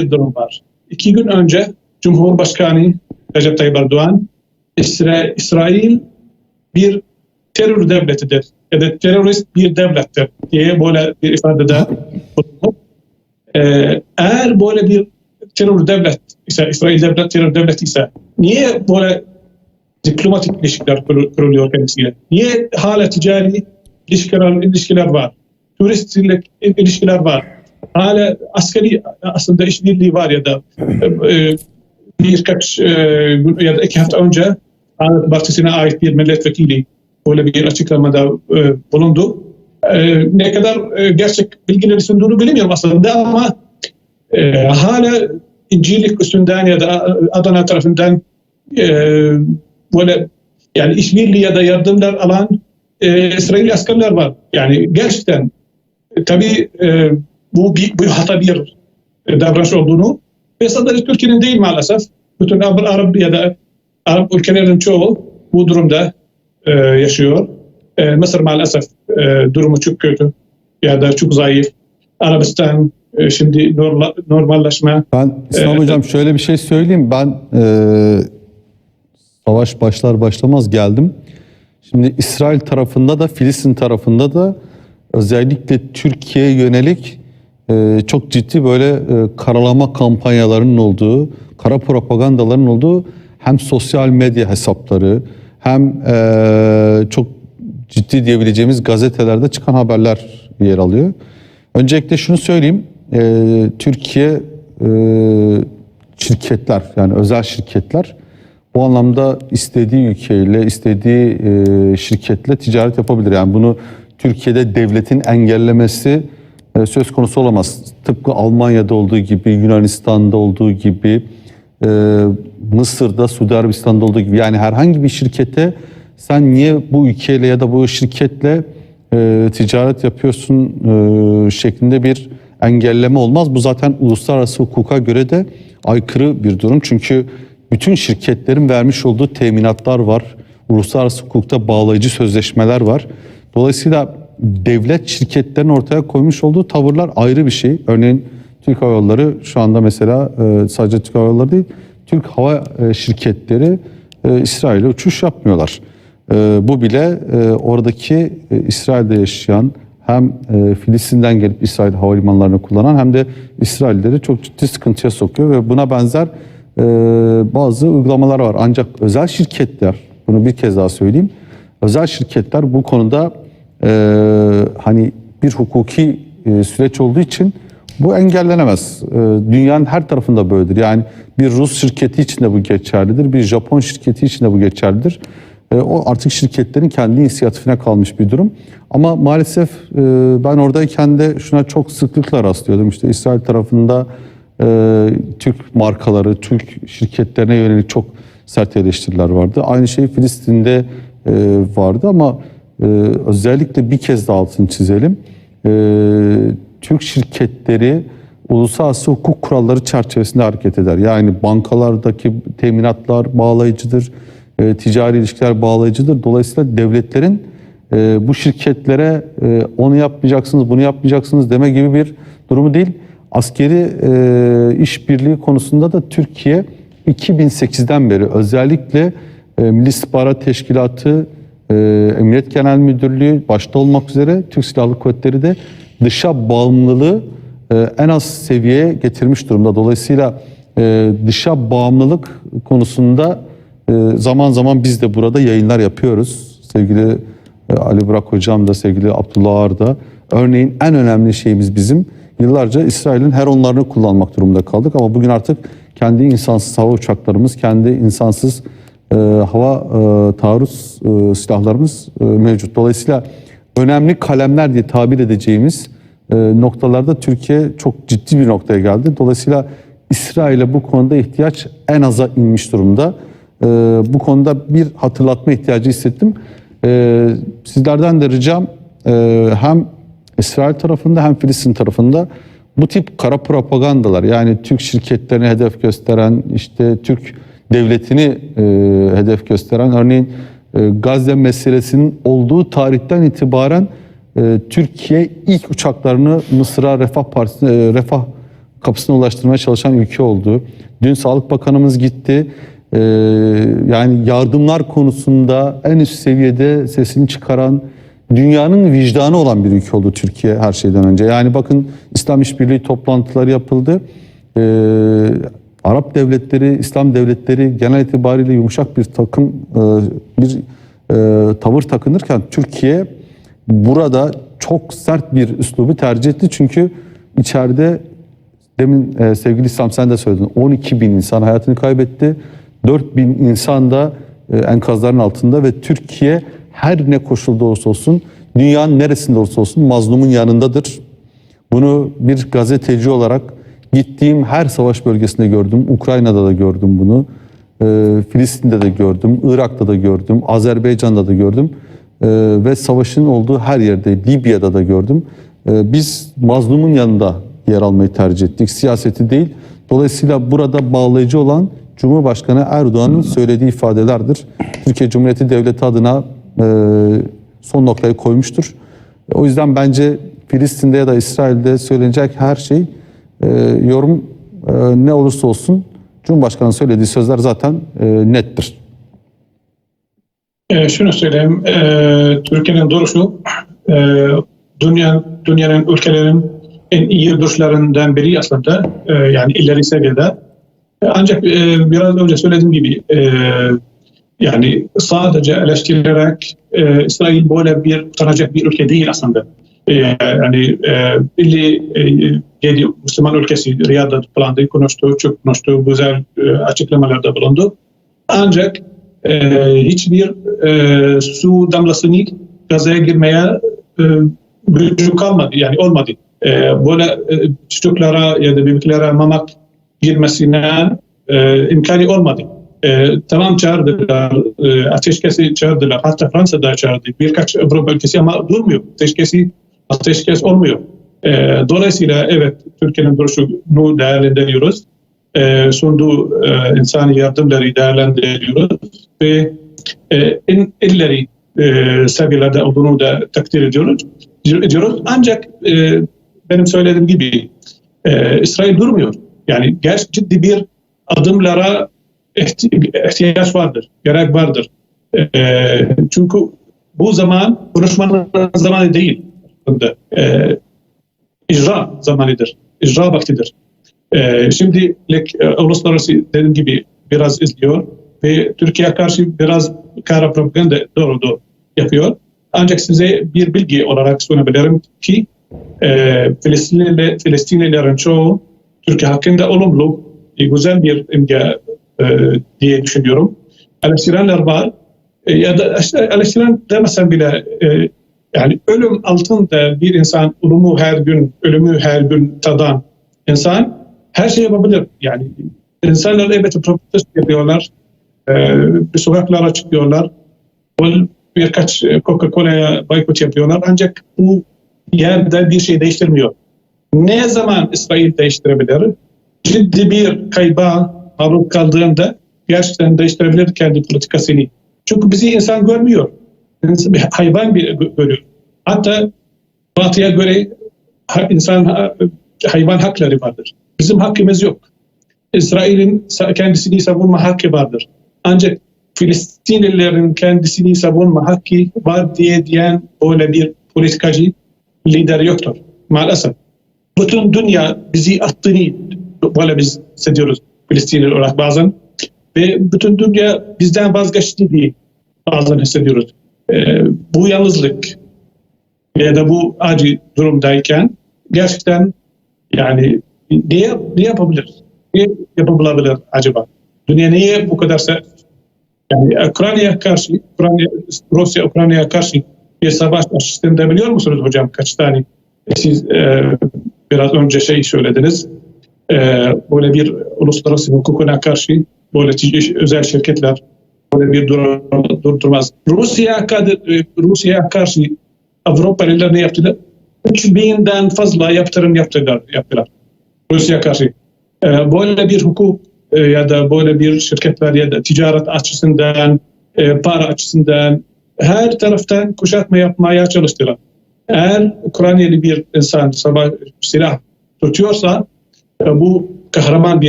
bir durum var. İki gün önce Cumhurbaşkanı Recep Tayyip Erdoğan İsra- İsrail bir terör devletidir ya da terörist bir devlettir diye böyle bir ifadede bulundu. Ee, eğer böyle bir terör devlet ise İsrail devlet terör devlet ise niye böyle diplomatik ilişkiler kur- kuruluyor kendisiyle? Niye hala ticari ilişkiler, ilişkiler var? Turistlik ilişkiler var. Hala askeri aslında işbirliği var ya da e, birkaç e, ya da iki hafta önce Adalet Partisi'ne ait bir milletvekili böyle bir açıklamada e, bulundu. E, ne kadar e, gerçek bilgileri sunduğunu bilmiyorum aslında ama e, hala İncirlik üstünden ya da Adana tarafından e, böyle yani işbirliği ya da yardımlar alan e, İsrail askerler var. Yani gerçekten e, tabii e, bu bir, bu hata bir e, davranış olduğunu ve sadece Türkiye'nin değil maalesef bütün Arap, ya da Arap ülkelerin çoğu bu durumda e, yaşıyor. E, Mısır maalesef e, durumu çok kötü ya da çok zayıf. Arabistan e, şimdi norla- normalleşme Ben İslam Evet. Hocam şöyle bir şey söyleyeyim. Ben e, savaş başlar başlamaz geldim. Şimdi İsrail tarafında da Filistin tarafında da özellikle Türkiye'ye yönelik e, çok ciddi böyle e, karalama kampanyalarının olduğu, kara propagandaların olduğu hem sosyal medya hesapları hem e, çok ciddi diyebileceğimiz gazetelerde çıkan haberler yer alıyor. Öncelikle şunu söyleyeyim. e, Türkiye şirketler yani özel şirketler bu anlamda istediği ülkeyle, istediği şirketle ticaret yapabilir. Yani bunu Türkiye'de devletin engellemesi söz konusu olamaz. Tıpkı Almanya'da olduğu gibi, Yunanistan'da olduğu gibi, e, Mısır'da, Suudi Arabistan'da olduğu gibi. Yani herhangi bir şirkete sen niye bu ülkeyle ya da bu şirketle e, ticaret yapıyorsun e, şeklinde bir engelleme olmaz. Bu zaten uluslararası hukuka göre de aykırı bir durum. Çünkü bütün şirketlerin vermiş olduğu teminatlar var. Uluslararası hukukta bağlayıcı sözleşmeler var. Dolayısıyla devlet şirketlerin ortaya koymuş olduğu tavırlar ayrı bir şey. Örneğin Türk Hava Yolları şu anda mesela e, sadece Türk Hava Yolları değil, Türk hava e, şirketleri e, İsrail'e uçuş yapmıyorlar. Bu bile oradaki İsrail'de yaşayan hem Filistin'den gelip İsrail havalimanlarını kullanan hem de İsrailleri çok ciddi sıkıntıya sokuyor ve buna benzer bazı uygulamalar var. Ancak özel şirketler, bunu bir kez daha söyleyeyim, özel şirketler bu konuda e, hani bir hukuki e, süreç olduğu için bu engellenemez. E, dünyanın her tarafında böyledir. Yani bir Rus şirketi için de bu geçerlidir, bir Japon şirketi için de bu geçerlidir. E, o artık şirketlerin kendi inisiyatifine kalmış bir durum. Ama maalesef e, ben oradayken de şuna çok sıklıkla rastlıyordum. İşte İsrail tarafında e, Türk markaları, Türk şirketlerine yönelik çok sert eleştiriler vardı. Aynı şey Filistin'de e, vardı ama e, özellikle bir kez daha altını çizelim. E, Türk şirketleri uluslararası hukuk kuralları çerçevesinde hareket eder. Yani bankalardaki teminatlar bağlayıcıdır, e, ticari ilişkiler bağlayıcıdır. Dolayısıyla devletlerin e, bu şirketlere e, onu yapmayacaksınız, bunu yapmayacaksınız deme gibi bir durumu değil. Askeri e, işbirliği konusunda da Türkiye 2008'den beri özellikle e, Milli İstihbarat Teşkilatı, e, Emniyet Genel Müdürlüğü başta olmak üzere Türk Silahlı Kuvvetleri de dışa bağımlılığı e, en az seviyeye getirmiş durumda. Dolayısıyla e, dışa bağımlılık konusunda e, zaman zaman biz de burada yayınlar yapıyoruz. Sevgili Ali Burak Hocam da sevgili Abdullah Ağar da. Örneğin en önemli şeyimiz bizim yıllarca İsrail'in her onlarını kullanmak durumunda kaldık ama bugün artık kendi insansız hava uçaklarımız, kendi insansız e, hava e, taarruz e, silahlarımız e, mevcut. Dolayısıyla önemli kalemler diye tabir edeceğimiz e, noktalarda Türkiye çok ciddi bir noktaya geldi. Dolayısıyla İsrail'e bu konuda ihtiyaç en aza inmiş durumda. E, bu konuda bir hatırlatma ihtiyacı hissettim. E, sizlerden de ricam e, hem İsrail tarafında hem Filistin tarafında bu tip kara propagandalar yani Türk şirketlerine hedef gösteren işte Türk devletini e, hedef gösteren örneğin e, Gazze meselesinin olduğu tarihten itibaren e, Türkiye ilk uçaklarını Mısır'a Refah Partisi e, Refah kapısına ulaştırmaya çalışan ülke oldu. Dün Sağlık Bakanımız gitti. Ee, yani yardımlar konusunda en üst seviyede sesini çıkaran, dünyanın vicdanı olan bir ülke oldu Türkiye her şeyden önce. Yani bakın İslam İşbirliği toplantıları yapıldı. Ee, Arap devletleri, İslam devletleri genel itibariyle yumuşak bir takım, e, bir e, tavır takınırken Türkiye burada çok sert bir üslubu tercih etti. Çünkü içeride demin e, sevgili İslam sen de söyledin 12 bin insan hayatını kaybetti. 4 bin insan da enkazların altında ve Türkiye her ne koşulda olursa olsun dünyanın neresinde olursa olsun mazlumun yanındadır. Bunu bir gazeteci olarak gittiğim her savaş bölgesinde gördüm. Ukrayna'da da gördüm bunu. Ee, Filistin'de de gördüm. Irak'ta da gördüm. Azerbaycan'da da gördüm. Ee, ve savaşın olduğu her yerde, Libya'da da gördüm. Ee, biz mazlumun yanında yer almayı tercih ettik. Siyaseti değil. Dolayısıyla burada bağlayıcı olan Cumhurbaşkanı Erdoğan'ın söylediği ifadelerdir. Türkiye Cumhuriyeti Devleti adına e, son noktayı koymuştur. O yüzden bence Filistin'de ya da İsrail'de söylenecek her şey e, yorum e, ne olursa olsun Cumhurbaşkanı'nın söylediği sözler zaten e, nettir. E, şunu söyleyeyim, e, Türkiye'nin duruşu e, dünya, dünyanın ülkelerin en iyi duruşlarından biri aslında, e, yani ileri seviyede. E, ancak e, biraz önce söylediğim gibi, e, yani sadece eleştirerek e, İsrail böyle bir utanacak bir ülke değil aslında. E, yani e, 57 Müslüman ülkesi Riyad'da toplandı, konuştu, çok konuştu, güzel e, açıklamalarda bulundu. Ancak e, hiçbir e, su damlasını gazaya girmeye e, gücü kalmadı yani olmadı. E, böyle e, çocuklara ya da bebeklere mamak girmesine e, imkanı olmadı. E, tamam çağırdılar, e, ateşkesi çağırdılar. Hatta Fransa'da çağırdı. Birkaç Avrupa ülkesi ama durmuyor. Ateşkesi, ateşkes olmuyor. E, dolayısıyla evet Türkiye'nin duruşunu değerlendiriyoruz. E, sunduğu e, insani yardımları değerlendiriyoruz ve e, en ileri e, seviyelerde olduğunu da takdir ediyoruz. ediyoruz. Ancak e, benim söylediğim gibi e, İsrail durmuyor. Yani gerçekten ciddi bir adımlara ihtiyaç vardır, gerek vardır. E, çünkü bu zaman konuşmanın zamanı değil. E, icra zamanıdır, icra vaktidir. E, şimdi e, uluslararası dediğim gibi biraz izliyor ve Türkiye karşı biraz kara propaganda doğru yapıyor. Ancak size bir bilgi olarak sunabilirim ki e, Filistinli, Filistinlilerin çoğu Türkiye hakkında olumlu, e, güzel bir imge e, diye düşünüyorum. Eleştirenler var. E, ya da eleştiren demesem bile e, yani ölüm altında bir insan ölümü her gün, ölümü her gün tadan insan her şey yapabilir. Yani insanlar elbette protest yapıyorlar. E, bir sokaklara çıkıyorlar. Birkaç Coca-Cola'ya boykot yapıyorlar. Ancak bu yerde bir şey değiştirmiyor. Ne zaman İsrail değiştirebilir? Ciddi bir kayba maruz kaldığında gerçekten değiştirebilir kendi politikasını. Çünkü bizi insan görmüyor. Hayvan bir görüyor. Hatta Batı'ya göre insan hayvan hakları vardır. Bizim hakkımız yok. İsrail'in kendisini savunma hakkı vardır. Ancak Filistinlilerin kendisini savunma hakkı var diye diyen böyle bir politikacı lider yoktur maalesef. Bütün dünya bizi attığını böyle biz hissediyoruz Filistinli olarak bazen ve bütün dünya bizden vazgeçti diye bazen hissediyoruz. Ee, bu yalnızlık ya da bu acı durumdayken gerçekten yani ne, ne yapabilir? Ne yapabilir acaba? Dünya niye bu kadar yani Ukrayna'ya karşı, Ukrayna, Rusya Ukrayna'ya karşı bir savaş açtığında biliyor musunuz hocam kaç tane? Siz e, biraz önce şey söylediniz. E, böyle bir uluslararası hukukuna karşı böyle özel şirketler böyle bir dur durdurmaz. Rusya Rusya'ya karşı Avrupalılar ne yaptılar? 3000'den fazla yaptırım yaptılar. yaptılar. Rusya karşı. E, böyle bir hukuk e, ya da böyle bir şirketler ya da ticaret açısından, e, para açısından her taraftan kuşatma yapmaya çalıştılar. Eğer Ukraynalı bir insan sabah silah tutuyorsa e, bu kahraman bir